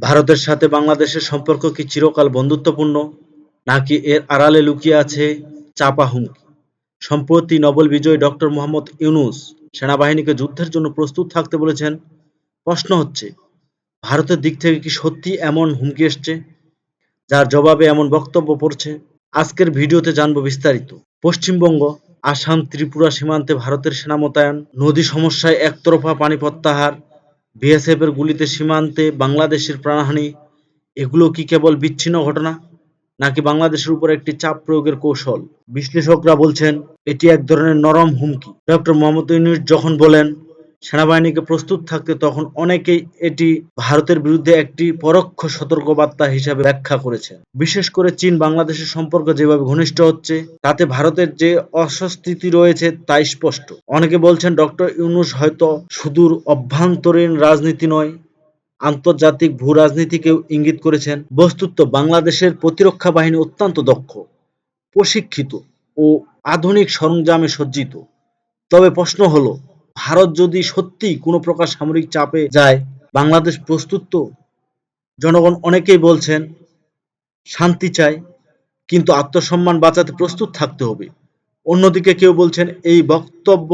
ভারতের সাথে বাংলাদেশের সম্পর্ক কি চিরকাল বন্ধুত্বপূর্ণ? নাকি এর আড়ালে লুকিয়ে আছে চাপা হুমকি? সম্প্রতি নোবেল বিজয়ী ডক্টর মোহাম্মদ ইউনুস সেনাবাহিনীকে যুদ্ধের জন্য প্রস্তুত থাকতে বলেছেন, প্রশ্ন হচ্ছে, ভারতের দিক থেকে কি সত্যি এমন হুমকি এসছে? যার জবাবে এমন বক্তব্য পড়ছে? আজকের ভিডিওতে জানব বিস্তারিত। পশ্চিমবঙ্গ, আসাম, ত্রিপুরা সীমান্তে ভারতের সেনা মোতায়েন, নদী সমস্যায় একতরফা পানি প্রত্যাহার বিএসএফ এর গুলিতে সীমান্তে বাংলাদেশের প্রাণহানি, এগুলো কি কেবল বিচ্ছিন্ন ঘটনা, নাকি বাংলাদেশের উপর একটি চাপ প্রয়োগের কৌশল? বিশ্লেষকরা বলছেন, এটি এক ধরনের নরম হুমকি। ডক্টর মোহাম্মদ ইউনুস যখন বলেন সেনাবাহিনীকে প্রস্তুত থাকতে তখন অনেকেই এটি ভারতের বিরুদ্ধে একটি পরোক্ষ সতর্কবার্তা হিসাবে ব্যাখ্যা করেছে বিশেষ করে চীন বাংলাদেশের সম্পর্ক যেভাবে ঘনিষ্ঠ হচ্ছে, তাতে ভারতের যে অস্বস্তিতি রয়েছে তাই স্পষ্ট। অনেকে বলছেন ডক্টর ইউনুস হয়তো সুদূর অভ্যন্তরীণ রাজনীতি নয়, আন্তর্জাতিক ভূ রাজনীতিকেও ইঙ্গিত করেছেন। বস্তুত বাংলাদেশের প্রতিরক্ষা বাহিনী অত্যন্ত দক্ষ, প্রশিক্ষিত ও আধুনিক সরঞ্জামে সজ্জিত। তবে প্রশ্ন হলো ভারত যদি সত্যিই কোনো প্রকার সামরিক চাপে যায়, বাংলাদেশ প্রস্তুত তো? জনগণ অনেকেই বলছেন, শান্তি চায়, কিন্তু আত্মসম্মান বাঁচাতে প্রস্তুত থাকতে হবে। অন্যদিকে কেউ বলছেন, এই বক্তব্য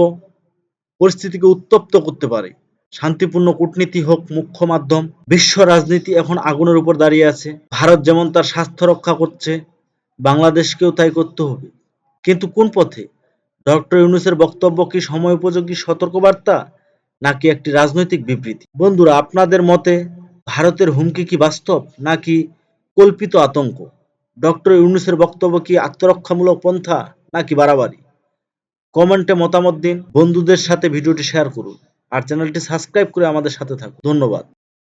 পরিস্থিতিকে উত্তপ্ত করতে পারে। শান্তিপূর্ণ কূটনীতি হোক, মুখ্য মাধ্যম, বিশ্ব রাজনীতি এখন আগুনের উপর দাঁড়িয়ে আছে। ভারত যেমন তার স্বার্থ রক্ষা করছে, বাংলাদেশকেও তাই করতে হবে। কিন্তু কোন পথে? ডক্টর ইউনুসের বক্তব্য কি সময় সময়োপযোগী সতর্কবার্তা, নাকি একটি রাজনৈতিক বিবৃতি? বন্ধুরা, আপনাদের মতে ভারতের হুমকি কি বাস্তব, নাকি কল্পিত আতঙ্ক? ডক্টর ইউনুসের বক্তব্য কি আত্মরক্ষামূলক পন্থা, নাকি বাড়াবাড়ি? কমেন্টে মতামত দিন, বন্ধুদের সাথে ভিডিওটি শেয়ার করুন, আর চ্যানেলটি সাবস্ক্রাইব করে আমাদের সাথে থাকুন। ধন্যবাদ।